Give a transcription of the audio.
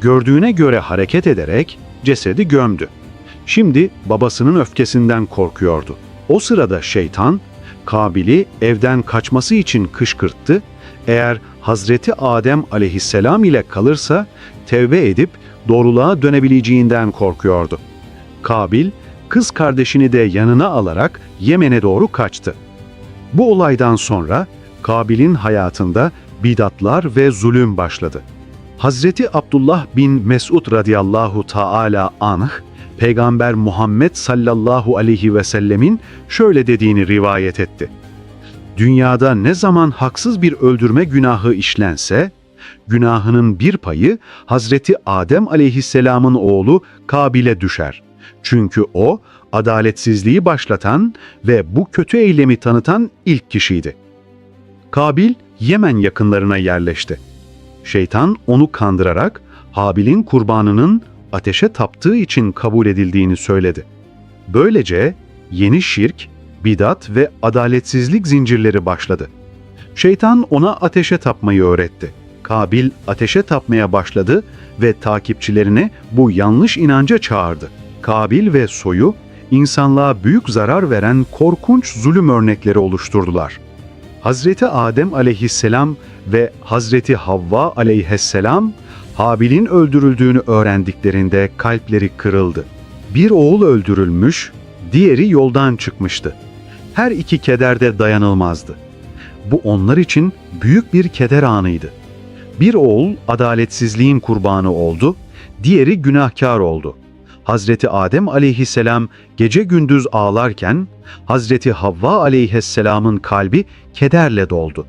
gördüğüne göre hareket ederek cesedi gömdü. Şimdi babasının öfkesinden korkuyordu. O sırada şeytan Kabil'i evden kaçması için kışkırttı. Eğer Hazreti Adem aleyhisselam ile kalırsa tevbe edip doğruluğa dönebileceğinden korkuyordu. Kabil kız kardeşini de yanına alarak Yemen'e doğru kaçtı. Bu olaydan sonra Kabil'in hayatında bidatlar ve zulüm başladı. Hazreti Abdullah bin Mesud radıyallahu taala anh, Peygamber Muhammed sallallahu aleyhi ve sellemin şöyle dediğini rivayet etti. Dünyada ne zaman haksız bir öldürme günahı işlense, günahının bir payı Hazreti Adem aleyhisselamın oğlu Kabil'e düşer. Çünkü o, adaletsizliği başlatan ve bu kötü eylemi tanıtan ilk kişiydi. Kabil, Yemen yakınlarına yerleşti. Şeytan onu kandırarak Habil'in kurbanının ateşe taptığı için kabul edildiğini söyledi. Böylece yeni şirk, bidat ve adaletsizlik zincirleri başladı. Şeytan ona ateşe tapmayı öğretti. Kabil ateşe tapmaya başladı ve takipçilerini bu yanlış inanca çağırdı. Kabil ve soyu insanlığa büyük zarar veren korkunç zulüm örnekleri oluşturdular. Hazreti Adem aleyhisselam ve Hazreti Havva aleyhisselam Habil'in öldürüldüğünü öğrendiklerinde kalpleri kırıldı. Bir oğul öldürülmüş, diğeri yoldan çıkmıştı. Her iki keder de dayanılmazdı. Bu onlar için büyük bir keder anıydı. Bir oğul adaletsizliğin kurbanı oldu, diğeri günahkar oldu. Hazreti Adem aleyhisselam gece gündüz ağlarken Hazreti Havva aleyhisselamın kalbi kederle doldu.